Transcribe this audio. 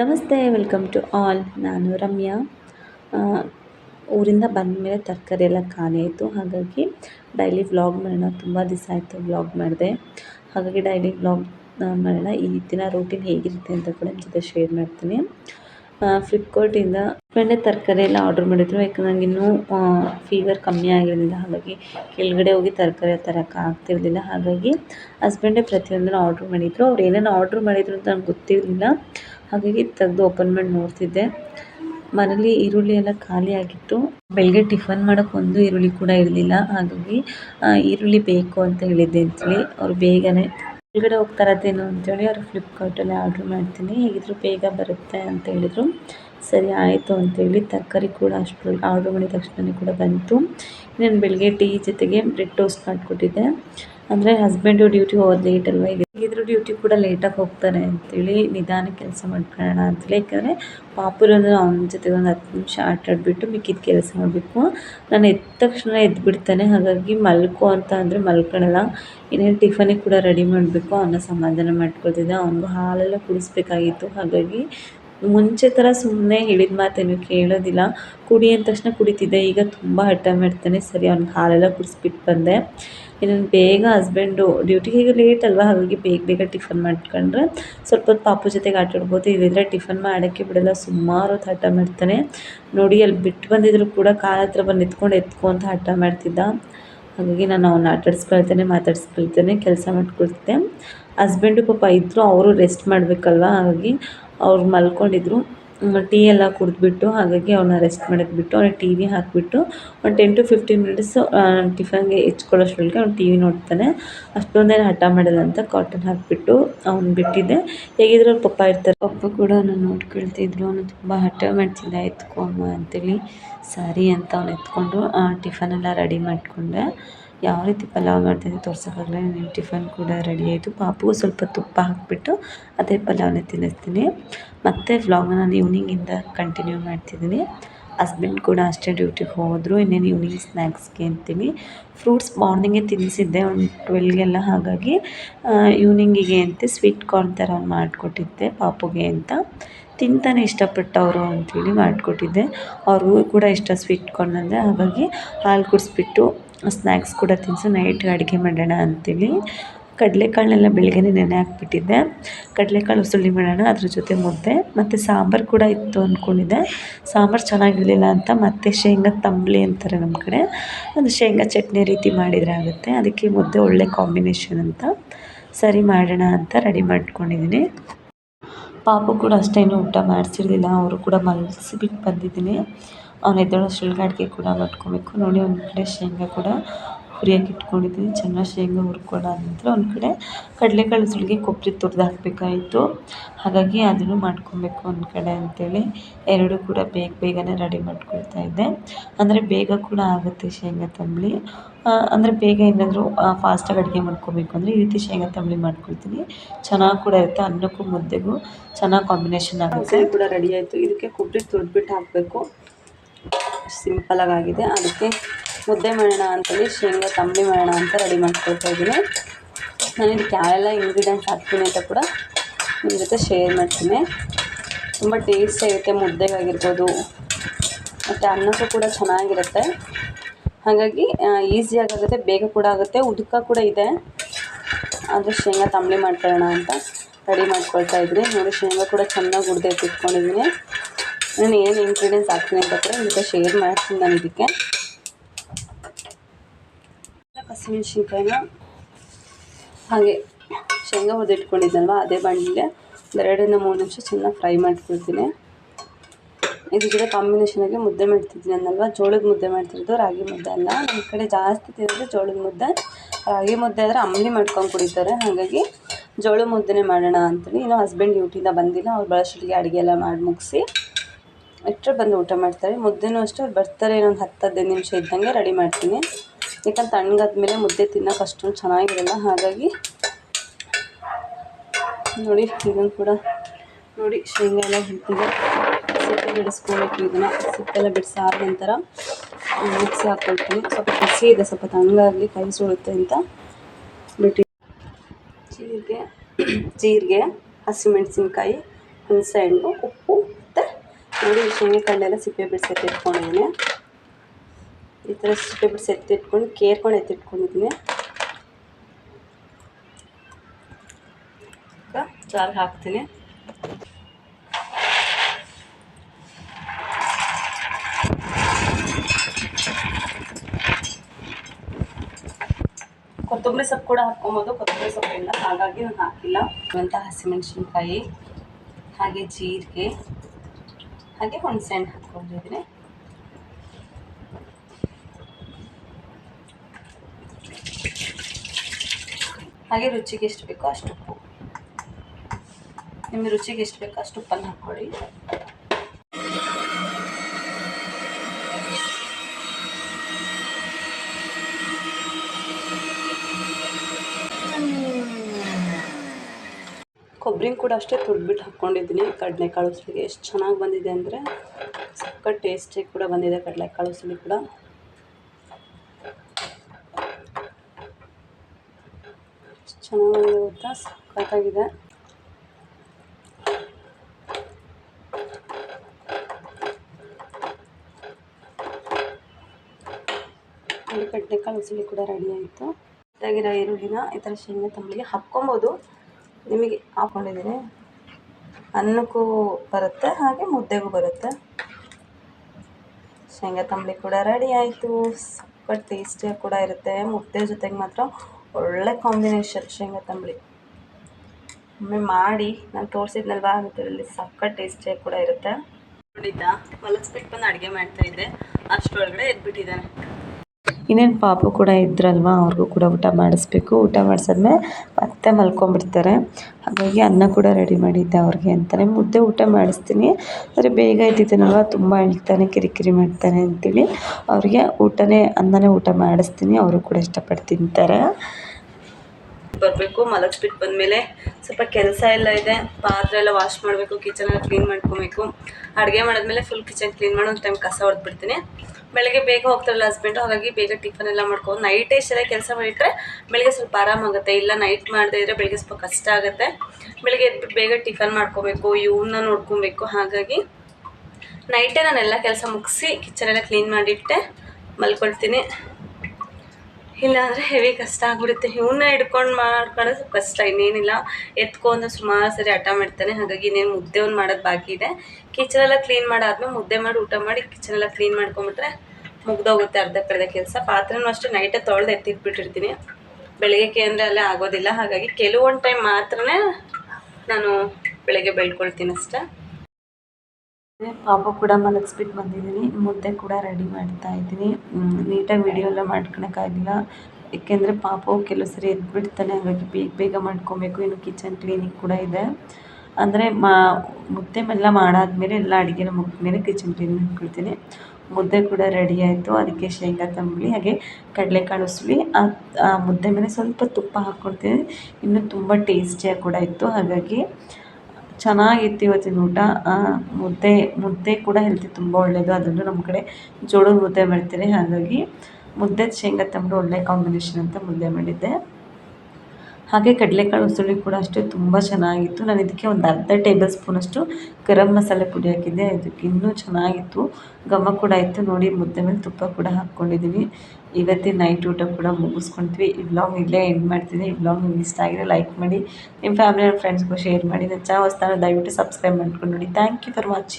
ನಮಸ್ತೆ welcome to all ನಾನು ರಮ್ಯಾ. ಊರಿಂದ ಬಂದ ಮೇಲೆ ತರಕಾರಿ ಎಲ್ಲ ಖಾಲಿ ಆಯಿತು. ಹಾಗಾಗಿ ಡೈಲಿ ವ್ಲಾಗ್ ಮಾಡೋಣ. ತುಂಬ ದಿವಸ ಆಯಿತು ವ್ಲಾಗ್ ಮಾಡಿದೆ. ಹಾಗಾಗಿ ಡೈಲಿ ವ್ಲಾಗ್ ಮಾಡೋಣ. ಈ ದಿನ ರೂಟೀನ್ ಹೇಗಿರುತ್ತೆ ಅಂತ ಕೂಡ ನಿಮ್ಮ ಜೊತೆ ಶೇರ್ ಮಾಡ್ತೀನಿ. ಫ್ಲಿಪ್ಕಾರ್ಟಿಂದ ಬೆಂಡೆ ತರಕಾರಿ ಎಲ್ಲ ಆರ್ಡ್ರ್ ಮಾಡಿದ್ರು. ಯಾಕಂದ್ರೆ ಇನ್ನೂ ಫೀವರ್ ಕಮ್ಮಿ ಆಗಿರಲಿಲ್ಲ ಹಾಗಾಗಿ ಕೆಳಗಡೆ ಹೋಗಿ ತರಕಾರಿ ತರಕ್ಕೆ ಆಗ್ತಿರಲಿಲ್ಲ. ಹಾಗಾಗಿ ಹಸ್ಬೆಂಡೇ ಪ್ರತಿಯೊಂದನ್ನು ಆರ್ಡ್ರ್ ಮಾಡಿದ್ರು. ಅವ್ರು ಏನೇನು ಆರ್ಡ್ರ್ ಮಾಡಿದ್ರು ಅಂತ ನಂಗೆ ಗೊತ್ತಿರಲಿಲ್ಲ. ಹಾಗಾಗಿ ತೆಗೆದು ಓಪನ್ ಮಾಡಿ ನೋಡ್ತಿದ್ದೆ. ಮನೇಲಿ ಈರುಳ್ಳಿ ಎಲ್ಲ ಖಾಲಿ ಆಗಿತ್ತು. ಬೆಳಗ್ಗೆ ಟಿಫನ್ ಮಾಡೋಕೆ ಒಂದು ಈರುಳ್ಳಿ ಕೂಡ ಇರಲಿಲ್ಲ. ಹಾಗಾಗಿ ಈರುಳ್ಳಿ ಬೇಕು ಅಂತ ಹೇಳಿದ್ದೆ ಅಂತೇಳಿ. ಅವ್ರು ಬೇಗನೆ ಒಳಗಡೆ ಹೋಗ್ತಾ ಇರೋದೇನು ಅಂತೇಳಿ ಅವ್ರು ಫ್ಲಿಪ್ಕಾರ್ಟಲ್ಲಿ ಆರ್ಡ್ರ್ ಮಾಡ್ತೀನಿ. ಹೇಗಿದ್ರು ಬೇಗ ಬರುತ್ತೆ ಅಂತ ಹೇಳಿದರು. ಸರಿ, ಆಯಿತು ಅಂತೇಳಿ ತರಕಾರಿ ಕೂಡ ಅಷ್ಟು ಆರ್ಡ್ರ್ ಮಾಡಿದ ತಕ್ಷಣ ಕೂಡ ಬಂತು. ನಾನು ಬೆಳಗ್ಗೆ ಟೀ ಜೊತೆಗೆ ಬ್ರೆಡ್ ಟೋಸ್ಟ್ ಮಾಡಿಕೊಟ್ಟಿದ್ದೆ. ಅಂದರೆ ಹಸ್ಬೆಂಡು ಡ್ಯೂಟಿ ಹೋದ ಲೇಟ್ ಅಲ್ವಾ? ಈಗ ಹೇಗಿದ್ರು ಡ್ಯೂಟಿ ಕೂಡ ಲೇಟಾಗಿ ಹೋಗ್ತಾರೆ ಅಂತೇಳಿ ನಿಧಾನ ಕೆಲಸ ಮಾಡ್ಕೊಳ್ಳೋಣ ಅಂತೇಳಿ. ಯಾಕಂದರೆ ಪಾಪುರಂದ್ರೆ ಅವನ ಜೊತೆಗೆ ಒಂದು ಹತ್ತು ನಿಮಿಷ ಆಟಾಡಿಬಿಟ್ಟು ಮಿಕ್ಕಿದ ಕೆಲಸ ಮಾಡಬೇಕು. ನಾನು ಎದ್ದ ತಕ್ಷಣ ಎದ್ದುಬಿಡ್ತಾನೆ ಹಾಗಾಗಿ ಮಲ್ಕೋ ಅಂತ ಅಂದರೆ ಮಲ್ಕೊಳ್ಳಲ್ಲ ಇನ್ನೇನು ಟಿಫನಿಗೆ ಕೂಡ ರೆಡಿ ಮಾಡಬೇಕು. ಅವನ್ನ ಸಮಾಧಾನ ಮಾಡ್ಕೊಳ್ತಿದ್ದೆ. ಅವನಿಗೂ ಹಾಲೆಲ್ಲ ಕುಡಿಸ್ಬೇಕಾಗಿತ್ತು. ಹಾಗಾಗಿ ಮುಂಚೆ ಥರ ಸುಮ್ಮನೆ ಹೇಳಿದ ಮಾತೇನು ಕೇಳೋದಿಲ್ಲ. ಕುಡಿ ಅಂದ ತಕ್ಷಣ ಕುಡಿತಿದ್ದೆ. ಈಗ ತುಂಬ ಹಠ ಮಾಡ್ತಾನೆ. ಸರಿ, ಅವ್ನಿಗೆ ಹಾಲೆಲ್ಲ ಕುಡಿಸ್ಬಿಟ್ಟು ಬಂದೆ. ಇನ್ನು ಬೇಗ ಹಸ್ಬೆಂಡು ಡ್ಯೂಟಿಗೆ ಈಗ ಲೇಟ್ ಅಲ್ವಾ? ಹಾಗಾಗಿ ಬೇಗ ಬೇಗ ಟಿಫನ್ ಮಾಡ್ಕೊಂಡ್ರೆ ಸ್ವಲ್ಪ ಹೊತ್ತು ಪಾಪು ಜೊತೆಗೆ ಆಟ ಆಡ್ಬೋದು. ಇಲ್ಲಿದ್ರೆ ಟಿಫನ್ ಮಾಡೋಕ್ಕೆ ಬಿಡಲ್ಲ. ಸುಮಾರು ಹೊತ್ತು ಹಠ ಮಾಡ್ತಾನೆ. ನೋಡಿ, ಅಲ್ಲಿ ಬಿಟ್ಟು ಬಂದಿದ್ರು ಕೂಡ ಕಾಲ ಹತ್ರ ಬಂದು ನಿಂತ್ಕೊಂಡು ಎತ್ಕೊ ಅಂತ ಹಠ ಮಾಡ್ತಿದ್ದ. ಹಾಗಾಗಿ ನಾನು ಅವ್ನ ಆಟಾಡಿಸ್ಕೊಳ್ತೇನೆ, ಮಾತಾಡಿಸ್ಕೊಳ್ತೇನೆ, ಕೆಲಸ ಮಾಡ್ಕೊಳ್ತಿದ್ದೆ ಹಸ್ಬೆಂಡು ಪಾಪ ಇದ್ದರು ಅವರು ರೆಸ್ಟ್ ಮಾಡಬೇಕಲ್ವ? ಹಾಗಾಗಿ ಅವ್ರು ಮಲ್ಕೊಂಡಿದ್ರು. ಟೀ ಎಲ್ಲ ಕುಡಿದ್ಬಿಟ್ಟು ಹಾಗಾಗಿ ಅವನ್ನ ರೆಸ್ಟ್ ಮಾಡಕ್ಕೆ ಬಿಟ್ಟು ಅವ್ನಿಗೆ ಟಿ ವಿ ಹಾಕಿಬಿಟ್ಟು ಒಂದು ಟೆನ್ ಟು ಫಿಫ್ಟೀನ್ ಮಿನಿಟ್ಸು ಟಿಫನ್ಗೆ ಹೆಚ್ಕೊಳ್ಳೋಷ್ಟ್ರೊಳಗೆ ಅವ್ನು ಟಿ ವಿ ನೋಡ್ತಾನೆ. ಅಷ್ಟೊಂದೇನು ಹಠ ಮಾಡಲ್ಲ ಅಂತ ಕಾಟನ್ ಹಾಕಿಬಿಟ್ಟು ಅವ್ನು ಬಿಟ್ಟಿದ್ದೆ. ಹೇಗಿದ್ರು ಅವ್ರ ಪಪ್ಪ ಇರ್ತಾರೆ. ಪಪ್ಪ ಕೂಡ ನಾನು ನೋಡ್ಕೊಳ್ತಿದ್ರು. ಅವನು ತುಂಬ ಹಠ ಮಾಡ್ತಿದ್ದ ಎತ್ಕೊ ಅಮ್ಮ ಅಂತೇಳಿ. ಸರಿ ಅಂತ ಅವ್ನು ಎತ್ಕೊಂಡು ಟಿಫನೆಲ್ಲ ರೆಡಿ ಮಾಡಿಕೊಂಡೆ. ಯಾವ ರೀತಿ ಪಲಾವ್ ಮಾಡ್ತೀನಿ ತೋರ್ಸೋಕ್ಕಾಗಲ್ಲ ನಿಮ್ಮ ಟಿಫನ್ ಕೂಡ ರೆಡಿ ಆಯಿತು. ಪಾಪುಗೂ ಸ್ವಲ್ಪ ತುಪ್ಪ ಹಾಕಿಬಿಟ್ಟು ಅದೇ ಪಲಾವ್ನೇ ತಿನ್ನಿಸ್ತೀನಿ. ಮತ್ತು ವ್ಲಾಗ್ನ ನಾನು ಈವ್ನಿಂಗಿಂದ ಕಂಟಿನ್ಯೂ ಮಾಡ್ತಿದ್ದೀನಿ. ಹಸ್ಬೆಂಡ್ ಕೂಡ ಅಷ್ಟೇ ಡ್ಯೂಟಿಗೆ ಹೋದರು. ಇನ್ನೇನು ಈವ್ನಿಂಗ್ ಸ್ನ್ಯಾಕ್ಸ್ಗೆ ಅಂತೀನಿ. ಫ್ರೂಟ್ಸ್ ಮಾರ್ನಿಂಗೇ ತಿನ್ನಿಸಿದ್ದೆ ಒಂದು ಟ್ವೆಲ್ಗೆಲ್ಲ ಹಾಗಾಗಿ ಈವ್ನಿಂಗಿಗೆ ಅಂತ ಸ್ವೀಟ್ ಕಾರ್ನ್ ಥರ ಒಂದು ಮಾಡಿಕೊಟ್ಟಿದ್ದೆ ಪಾಪುಗೆ ಅಂತ. ತಿಂತಾನೆ ಇಷ್ಟಪಟ್ಟವರು ಅಂಥೇಳಿ ಮಾಡಿಕೊಟ್ಟಿದ್ದೆ. ಅವ್ರಿಗೂ ಕೂಡ ಇಷ್ಟ ಸ್ವೀಟ್ ಕಾರ್ನ್ ಅಂದರೆ. ಹಾಗಾಗಿ ಹಾಲು ಕುಡಿಸ್ಬಿಟ್ಟು ಸ್ನ್ಯಾಕ್ಸ್ ಕೂಡ ತಿನ್ಸಿ ನೈಟ್ ಅಡುಗೆ ಮಾಡೋಣ ಅಂತೀವಿ. ಕಡಲೆಕಾಳನ್ನೆಲ್ಲ ಬೆಳಗ್ಗೆನೇ ನೆನೆ ಹಾಕ್ಬಿಟ್ಟಿದ್ದೆ. ಕಡಲೆಕಾಳು ಉಸುಳಿ ಮಾಡೋಣ, ಅದ್ರ ಜೊತೆ ಮುದ್ದೆ, ಮತ್ತು ಸಾಂಬಾರು ಕೂಡ ಇತ್ತು ಅಂದ್ಕೊಂಡಿದ್ದೆ ಸಾಂಬಾರು ಚೆನ್ನಾಗಿರಲಿಲ್ಲ ಅಂತ ಮತ್ತೆ ಶೇಂಗಾ ತಂಬುಳಿ ಅಂತಾರೆ ನಮ್ಮ ಕಡೆ. ಅದು ಶೇಂಗಾ ಚಟ್ನಿ ರೀತಿ ಮಾಡಿದರೆ ಆಗುತ್ತೆ. ಅದಕ್ಕೆ ಮುದ್ದೆ ಒಳ್ಳೆ ಕಾಂಬಿನೇಷನ್ ಅಂತ. ಸರಿ ಮಾಡೋಣ ಅಂತ ರೆಡಿ ಮಾಡ್ಕೊಂಡಿದ್ದೀನಿ. ಪಾಪು ಕೂಡ ಅಷ್ಟೇನು ಊಟ ಮಾಡಿಸಿರಲಿಲ್ಲ. ಅವರು ಕೂಡ ಮಲಗಿಸಿಬಿಟ್ಟು ಬಂದಿದ್ದೀನಿ. ಅವ್ನು ಎದ್ದೇಳೋಷ್ಟ್ರೊಳಗೆ ಅಡಿಗೆ ಕೂಡ ಮಾಡ್ಕೊಬೇಕು ನೋಡಿ ಒಂದು ಕಡೆ ಶೇಂಗಾ ಕೂಡ ಹುರಿಯೋಕೆ ಇಟ್ಕೊಂಡಿದ್ದೀನಿ. ಚೆನ್ನಾಗಿ ಶೇಂಗಾ ಹುರ್ಕೊಂಡಾದ ನಂತರ ಒಂದು ಕಡೆ ಕಡಲೆಕಾಳು ಸುಲಿಗೆ ಕೊಬ್ಬರಿ ತುರ್ದು ಹಾಕಬೇಕಾಯಿತು. ಹಾಗಾಗಿ ಅದನ್ನು ಮಾಡ್ಕೊಬೇಕು ಒಂದು ಕಡೆ ಅಂತೇಳಿ. ಎರಡೂ ಕೂಡ ಬೇಗ ಬೇಗನೆ ರೆಡಿ ಮಾಡ್ಕೊಳ್ತಾ ಇದ್ದೆ. ಅಂದರೆ ಬೇಗ ಕೂಡ ಆಗುತ್ತೆ ಶೇಂಗಾ ತಂಬುಳಿ. ಅಂದರೆ ಬೇಗ ಏನಾದರೂ ಫಾಸ್ಟಾಗಿ ಅಡುಗೆ ಮಾಡ್ಕೊಬೇಕು ಅಂದರೆ ಈ ರೀತಿ ಶೇಂಗಾ ತಂಬುಳಿ ಮಾಡ್ಕೊಳ್ತೀನಿ. ಚೆನ್ನಾಗಿ ಕೂಡ ಇರುತ್ತೆ. ಅನ್ನಕ್ಕೂ ಮುದ್ದೆಗೂ ಚೆನ್ನಾಗಿ ಕಾಂಬಿನೇಷನ್ ಆಗುತ್ತೆ. ಕೂಡ ರೆಡಿ ಆಯಿತು. ಇದಕ್ಕೆ ಕೊಬ್ಬರಿ ತುರಿದ್ಬಿಟ್ಟು ಹಾಕಬೇಕು. ಸಿಂಪಲಾಗಿ ಆಗಿದೆ ಅದಕ್ಕೆ ಮುದ್ದೆ ಮಾಡೋಣ ಅಂತೇಳಿ ಶೇಂಗಾ ತಂಬುಳಿ ಮಾಡೋಣ ಅಂತ ರೆಡಿ ಮಾಡ್ಕೊಳ್ತಾ ಇದ್ದೀನಿ. ನಾನು ಇದಕ್ಕೆ ಯಾವೆಲ್ಲ ಇಂಗ್ರೀಡಿಯೆಂಟ್ಸ್ ಹಾಕ್ತೀನಿ ಅಂತ ಕೂಡ ನಿಮ್ಮ ಜೊತೆ ಶೇರ್ ಮಾಡ್ತೀನಿ. ತುಂಬ ಟೇಸ್ಟಿಯಾಗಿರುತ್ತೆ ಮುದ್ದೆಗಾಗಿರ್ಬೋದು, ಮತ್ತು ಅನ್ನಕ್ಕೂ ಕೂಡ ಚೆನ್ನಾಗಿರುತ್ತೆ. ಹಾಗಾಗಿ ಈಸಿಯಾಗುತ್ತೆ ಬೇಗ ಕೂಡ ಆಗುತ್ತೆ, ಉದುಕ ಕೂಡ ಇದೆ. ಆದರೆ ಶೇಂಗಾ ತಂಬುಳಿ ಮಾಡ್ಕೊಳ್ಳೋಣ ಅಂತ ರೆಡಿ ಮಾಡ್ಕೊಳ್ತಾ ಇದ್ದೀನಿ. ನೋಡಿ, ಶೇಂಗಾ ಕೂಡ ಚೆನ್ನಾಗಿ ಉಡ್ದೆ ಎತ್ತಿಟ್ಕೊಂಡಿದ್ದೀನಿ ನಾನು ಏನು ಇಂಗ್ರೀಡಿಯೆಂಟ್ಸ್ ಹಾಕ್ತೀನಿ ಅಂತ ಕೂಡ ಜೊತೆ ಶೇರ್ ಮಾಡ್ತೀನಿ ನಾನು ಇದಕ್ಕೆ. ಹಸಿಮೆಣ್ಸಿನ್ಕಾಯಿನ, ಹಾಗೆ ಶೇಂಗಾ ಹುರಿದಿಟ್ಕೊಂಡಿದ್ನಲ್ವ ಅದೇ ಬಾಣಲಿಗೆ ಎರಡರಿಂದ ಮೂರು ನಿಮಿಷ ಚೆನ್ನಾಗಿ ಫ್ರೈ ಮಾಡ್ಕೊಳ್ತೀನಿ. ಇದ್ರ ಜೊತೆ ಕಾಂಬಿನೇಷನಾಗಿ ಮುದ್ದೆ ಮಾಡ್ತಿದ್ದೀನಿ ಅನ್ನಲ್ವ, ಜೋಳದ ಮುದ್ದೆ ಮಾಡ್ತಿರೋದು, ರಾಗಿ ಮುದ್ದೆ ಅಲ್ಲ. ನಮ್ಮ ಕಡೆ ಜಾಸ್ತಿ ತಿನ್ನೋದು ಜೋಳದ ಮುದ್ದೆ. ರಾಗಿ ಮುದ್ದೆ ಆದರೆ ಅಂಬಲಿ ಮಾಡ್ಕೊಂಡು ಕುಡಿತಾರೆ, ಹಾಗಾಗಿ ಜೋಳದ ಮುದ್ದೆನೇ ಮಾಡೋಣ ಅಂತೇಳಿ ಇನ್ನೂ ಹಸ್ಬೆಂಡ್ ಡ್ಯೂಟಿಯಿಂದ ಬಂದಿಲ್ಲ, ಅವ್ರು ಬಳಸಲಿಗೆ ಅಡುಗೆ ಎಲ್ಲ ಮಾಡಿ ಮುಗಿಸಿ. ಇಟ್ಟರೆ ಬಂದು ಊಟ ಮಾಡ್ತಾರೆ. ಮುದ್ದೆನೂ ಅಷ್ಟೇ, ಅವ್ರು ಬರ್ತಾರೆ ಇನ್ನೊಂದು ಹತ್ತು ಹದಿನೈದು ನಿಮಿಷ ಇದ್ದಂಗೆ ರೆಡಿ ಮಾಡ್ತೀನಿ. ಯಾಕಂದ್ರೆ ತಣ್ಣಗಾದ್ಮೇಲೆ ಮುದ್ದೆ ತಿನ್ನೋಕೆ ಅಷ್ಟೊಂದು ಚೆನ್ನಾಗಿರಲ್ಲ. ಹಾಗಾಗಿ ನೋಡಿ, ಇದನ್ನು ಕೂಡ ನೋಡಿ, ಶೇಂಗಾ ಎಲ್ಲ ಹಿಡ್ತಿದೆ ಸಿಪ್ಪೆ ಬಿಡಿಸ್ಕೊಬೇಕು ಇದನ್ನು. ಸಿಪ್ಪೆಲ್ಲ ಬಿಡಿಸಾದ ನಂತರ ಮಿಕ್ಸಿ ಹಾಕ್ಕೊಳ್ತೀನಿ ಸ್ವಲ್ಪ ಬಿಸಿ ಇದೆ, ಸ್ವಲ್ಪ ತಣ್ಣಗಾಗಲಿ ಕೈ ಸುಡುತ್ತೆ ಅಂತ ಬಿಟ್ಟು ಜೀರಿಗೆ ಜೀರಿಗೆ, ಹಸಿಮೆಣಸಿನ್ಕಾಯಿ ಹುಣಸೆಹಣ್ಣು ಉಪ್ಪು ಮತ್ತು ನೋಡಿ ಶೇಂಗಾ ಕಳ್ಳೆಲ್ಲ ಸಿಪ್ಪೆ ಬಿಡಿಸಿ ಎತ್ತಿಟ್ಕೊಂಡಿದ್ದೀನಿ ಈ ಥರ ಸಿಪ್ಪೆ ಬಿಡಿಸಿ ಎತ್ತಿಟ್ಕೊಂಡು ಕೇರ್ಕೊಂಡು ಎತ್ತಿಟ್ಕೊಂಡಿದ್ದೀನಿ ಸಾರು ಹಾಕ್ತೀನಿ. ಕೊತ್ತಂಬರಿ ಸೊಪ್ಪು ಕೂಡ ಹಾಕ್ಕೊಬೋದು. ಕೊತ್ತಂಬರಿ ಸೊಪ್ಪು ಇಲ್ಲ, ಹಾಗಾಗಿ ನಾನು ಹಾಕಿಲ್ಲ. ಅಂತ ಹಸಿಮೆಣಸಿನ್ಕಾಯಿ, ಹಾಗೆ ಜೀರಿಗೆ. ಹಾಗೆ ಹುಣಸೆಹಣ್ಣು ಹಾಕ್ಕೊಂಡಿದ್ದೀನಿ ಹಾಗೆ ರುಚಿಗೆ ಎಷ್ಟು ಬೇಕೋ ಅಷ್ಟು ಉಪ್ಪು. ನಿಮ್ಮ ರುಚಿಗೆ ಎಷ್ಟು ಬೇಕೋ ಅಷ್ಟು ಉಪ್ಪನ್ನು ಹಾಕ್ಕೊಳ್ಳಿ ಕೊಬ್ಬರಿನ ಕೂಡ ಅಷ್ಟೇ ತುರಿದ್ಬಿಟ್ಟು ಹಾಕ್ಕೊಂಡಿದ್ದೀನಿ. ಕಡಲೆಕಾಳು ಉಸ್ಲಿಗೆ ಎಷ್ಟು ಚೆನ್ನಾಗಿ ಬಂದಿದೆ ಅಂದರೆ ಸಕ್ಕ ಟೇಸ್ಟಿ ಕೂಡ ಬಂದಿದೆ ಕಡಲೆಕಾಳು ಉಸ್ಲಿ ಕೂಡ. ಎಷ್ಟು ಚೆನ್ನಾಗಿ ಗೊತ್ತಾ? ಸಕ್ಕತ್ತಾಗಿದೆ ಕಡಲೆಕಾಳು ಉಸಲಿ ಕೂಡ ರೆಡಿ ಆಯಿತು. ಈರುಳ್ಳಿನ ಈ ಥರ ಶೇಂಗಾ ತಂಬಳಿಗೆ ಹಾಕ್ಕೊಬೋದು. ನಿಮಗೆ ಹಾಕ್ಕೊಂಡಿದ್ದೀನಿ ಅನ್ನಕ್ಕೂ ಬರುತ್ತೆ, ಹಾಗೆ ಮುದ್ದೆಗೂ ಬರುತ್ತೆ. ಶೇಂಗಾ ತಂಬಳಿ ಕೂಡ ರೆಡಿ ಆಯಿತು. ಸಖತ್ ಟೇಸ್ಟಿಯಾಗಿ ಕೂಡ ಇರುತ್ತೆ. ಮುದ್ದೆ ಜೊತೆಗೆ ಮಾತ್ರ ಒಳ್ಳೆ ಕಾಂಬಿನೇಷನ್ ಶೇಂಗಾ ತಂಬಳಿ. ಒಮ್ಮೆ ಮಾಡಿ, ನಾನು ತೋರಿಸಿದ್ನಲ್ವಾ ಅದರಲ್ಲಿ ಸಕ್ಕತ್ ಟೇಸ್ಟಿಯಾಗಿ ಕೂಡ ಇರುತ್ತೆ. ನೋಡಿದ್ದ? ಮಲಗಿಸ್ಬಿಟ್ಟು ಬಂದು ಅಡುಗೆ ಮಾಡ್ತಾಯಿದ್ದೆ ಅಷ್ಟರೊಳಗಡೆ ಎದ್ಬಿಟ್ಟಿದ್ದಾನೆ. ಇನ್ನೇನು ಪಾಪು ಕೂಡ ಇದ್ರಲ್ವ, ಅವ್ರಿಗೂ ಕೂಡ ಊಟ ಮಾಡಿಸ್ಬೇಕು. ಊಟ ಮಾಡಿಸಾದ್ಮೇಲೆ ಮತ್ತೆ ಮಲ್ಕೊಂಡ್ಬಿಡ್ತಾರೆ. ಹಾಗಾಗಿ ಅನ್ನ ಕೂಡ ರೆಡಿ ಮಾಡಿದ್ದೆ ಅವ್ರಿಗೆ ಅಂತಲೇ ಮುದ್ದೆ ಊಟ ಮಾಡಿಸ್ತೀನಿ. ಆದರೆ ಬೇಗ ಎದ್ದಿದ್ದೀನಲ್ವ, ತುಂಬ ಅಳ್ತಾನೆ ಕಿರಿಕಿರಿ ಮಾಡ್ತಾನೆ ಅಂತೇಳಿ ಅವ್ರಿಗೆ ಊಟನೇ, ಅನ್ನನೇ ಊಟ ಮಾಡಿಸ್ತೀನಿ. ಅವರು ಕೂಡ ಇಷ್ಟಪಟ್ಟು ತಿಂತಾರೆ. ಬರಬೇಕು, ಮಲಗಿಸ್ಬಿಟ್ಟು ಬಂದಮೇಲೆ ಸ್ವಲ್ಪ ಕೆಲಸ ಎಲ್ಲ ಇದೆ. ಪಾತ್ರೆ ಎಲ್ಲ ವಾಶ್ ಮಾಡಬೇಕು ಕಿಚನ್ ಎಲ್ಲ ಕ್ಲೀನ್ ಮಾಡ್ಕೊಬೇಕು. ಅಡುಗೆ ಮಾಡಿದ್ಮೇಲೆ ಫುಲ್ ಕಿಚನ್ ಕ್ಲೀನ್ ಮಾಡಿ, ಒಂದು ಟೈಮ್ ಕಸ ಹೊಡೆದ್ಬಿಡ್ತೀನಿ ಬೆಳಗ್ಗೆ ಬೇಗ ಹೋಗ್ತಾರಲ್ಲ ಹಸ್ಬೆಂಡು ಹಾಗಾಗಿ ಬೇಗ ಟಿಫನ್ ಎಲ್ಲ ಮಾಡ್ಕೊಂಡು ನೈಟೇ ಇಷ್ಟೆಲ್ಲ ಕೆಲಸ ಮಾಡಿಟ್ರೆ ಬೆಳಗ್ಗೆ ಸ್ವಲ್ಪ ಆರಾಮಾಗುತ್ತೆ ಇಲ್ಲ ನೈಟ್ ಮಾಡದೇ ಇದ್ದರೆ ಬೆಳಿಗ್ಗೆ ಸ್ವಲ್ಪ ಕಷ್ಟ ಆಗುತ್ತೆ. ಬೆಳಗ್ಗೆ ಎದ್ಬಿಟ್ಟು ಬೇಗ ಟಿಫನ್ ಮಾಡ್ಕೋಬೇಕು ಇವನ್ನ ನೋಡ್ಕೊಬೇಕು. ಹಾಗಾಗಿ ನೈಟೇ ನಾನೆಲ್ಲ ಕೆಲಸ ಮುಗಿಸಿ ಕಿಚನ್ ಎಲ್ಲ ಕ್ಲೀನ್ ಮಾಡಿಟ್ಟೆ, ಮಲ್ಕೊಳ್ತೀನಿ. ಇಲ್ಲಾಂದರೆ ಹೆವಿ ಕಷ್ಟ ಆಗ್ಬಿಡುತ್ತೆ. ಇವನ್ನ ಹಿಡ್ಕೊಂಡು ಮಾಡ್ಕೊಳ್ಳೋದು ಸ್ವಲ್ಪ ಕಷ್ಟ, ಇನ್ನೇನಿಲ್ಲ. ಎತ್ಕೊಂಡು ಸುಮಾರು ಸರಿ ಹಠ ಮಾಡ್ತಾನೆ. ಹಾಗಾಗಿ ಇನ್ನೇನು ಮುದ್ದೆ ಒಂದು ಮಾಡೋದು ಬಾಕಿ ಇದೆ. ಕಿಚನ್ ಎಲ್ಲ ಕ್ಲೀನ್ ಮಾಡಾದ್ಮೇಲೆ ಮುದ್ದೆ ಮಾಡಿ ಊಟ ಮಾಡಿ ಕಿಚನ್ ಎಲ್ಲ ಕ್ಲೀನ್ ಮಾಡ್ಕೊಂಬಿಟ್ರೆ ಮುಗ್ದೋಗುತ್ತೆ ಅರ್ಧ ಕಡೆದ ಕೆಲಸ. ಪಾತ್ರೆನೂ ಅಷ್ಟೇ ನೈಟೇ ತೊಳೆದು ಎತ್ತಿಟ್ಬಿಟ್ಟಿರ್ತೀನಿ. ಬೆಳಗ್ಗೆ ಅಂದರೆ ಅಲ್ಲೇ ಆಗೋದಿಲ್ಲ. ಹಾಗಾಗಿ ಕೆಲವೊಂದು ಟೈಮ್ ಮಾತ್ರ ನಾನು ಬೆಳಗ್ಗೆ ಬೆಳ್ಕೊಳ್ತೀನಿ ಅಷ್ಟೇ. ಪಾಪ ಕೂಡ ಮಲಗಿಸ್ಬಿಟ್ಟು ಬಂದಿದ್ದೀನಿ. ಮುದ್ದೆ ಕೂಡ ರೆಡಿ ಮಾಡ್ತಾ ಇದ್ದೀನಿ. ನೀಟಾಗಿ ವಿಡಿಯೋ ಎಲ್ಲ ಮಾಡ್ಕೊಳಕ್ಕಾಗಿಲ್ಲ ಏಕೆಂದರೆ ಪಾಪು ಕೆಲವು ಸರಿ ಎದ್ಬಿಡ್ತಾನೆ. ಹಾಗಾಗಿ ಬೇಗ ಬೇಗ ಮಾಡ್ಕೊಬೇಕು. ಇನ್ನು ಕಿಚನ್ ಕ್ಲೀನಿಂಗ್ ಕೂಡ ಇದೆ. ಅಂದರೆ ಮಾ, ಮುದ್ದೆ ಎಲ್ಲ ಮಾಡಾದ್ಮೇಲೆ ಎಲ್ಲ ಅಡುಗೆನ ಮುಗಿದ್ಮೇಲೆ ಕಿಚನ್ ಕ್ಲೀನ್ ಮಾಡ್ಕೊಳ್ತೀನಿ. ಮುದ್ದೆ ಕೂಡ ರೆಡಿ ಆಯಿತು. ಅದಕ್ಕೆ ಶೇಂಗಾ, ತಂಬುಳಿ, ಹಾಗೆ ಕಡಲೆಕಾಳು ಉಸುಳಿ ಆ ಮುದ್ದೆ ಮೇಲೆ ಸ್ವಲ್ಪ ತುಪ್ಪ ಹಾಕ್ಕೊಳ್ತೀನಿ. ಇನ್ನೂ ತುಂಬ ಟೇಸ್ಟಿಯಾಗಿ ಕೂಡ ಇತ್ತು. ಹಾಗಾಗಿ ಚೆನ್ನಾಗಿತ್ತು ಇವತ್ತಿನ ಊಟ. ಮುದ್ದೆ ಮುದ್ದೆ ಕೂಡ ಹೆಲ್ತಿಗೆ ತುಂಬ ಒಳ್ಳೆಯದು ಅದರಲ್ಲೂ ನಮ್ಮ ಕಡೆ ಜೋಳದ ಮುದ್ದೆ ಮಾಡ್ತಾರೆ. ಹಾಗಾಗಿ ಮುದ್ದೆ, ಶೇಂಗಾ ತಂಬುಳಿ ಒಳ್ಳೆ ಕಾಂಬಿನೇಷನ್ ಅಂತ ಮುದ್ದೆ ಮಾಡಿದ್ದೆ. ಹಾಗೆ ಕಡಲೆಕಾಳು ಉಸುಳಿ ಕೂಡ ಅಷ್ಟೇ ತುಂಬ ಚೆನ್ನಾಗಿತ್ತು. ನಾನು ಇದಕ್ಕೆ ಒಂದು ಅರ್ಧ ಟೇಬಲ್ ಸ್ಪೂನಷ್ಟು ಗರಂ ಮಸಾಲೆ ಪುಡಿ ಹಾಕಿದ್ದೆ. ಅದಕ್ಕೆ ಇನ್ನೂ ಚೆನ್ನಾಗಿತ್ತು. ಘಮ ಕೂಡ ಇತ್ತು. ನೋಡಿ ಮುದ್ದೆ ಮೇಲೆ ತುಪ್ಪ ಕೂಡ ಹಾಕ್ಕೊಂಡಿದ್ದೀವಿ ಇವತ್ತಿನ ನೈಟ್ ಊಟ ಕೂಡ ಮುಗಿಸ್ಕೊಳ್ತೀವಿ ಈ ಬ್ಲಾಗ್ ಇಲ್ಲೇ ಎಂಡ್ ಮಾಡ್ತೀನಿ ಈ ಬ್ಲಾಗ್ ನಿಮ್ಗೆ ಇಷ್ಟ ಆಗಿದೆ ಲೈಕ್ ಮಾಡಿ. ನಿಮ್ಮ ಫ್ಯಾಮಿಲಿ ಆ್ಯಂಡ್ ಫ್ರೆಂಡ್ಸ್ಗೂ ಶೇರ್ ಮಾಡಿ. ನನ್ನ ಚಾನಲ್ ಹೊಸ್ತಾನ ದಯವಿಟ್ಟು ಸಬ್ಸ್ಕ್ರೈಬ್ ಮಾಡ್ಕೊಂಡು ನೋಡಿ. Thank you for watching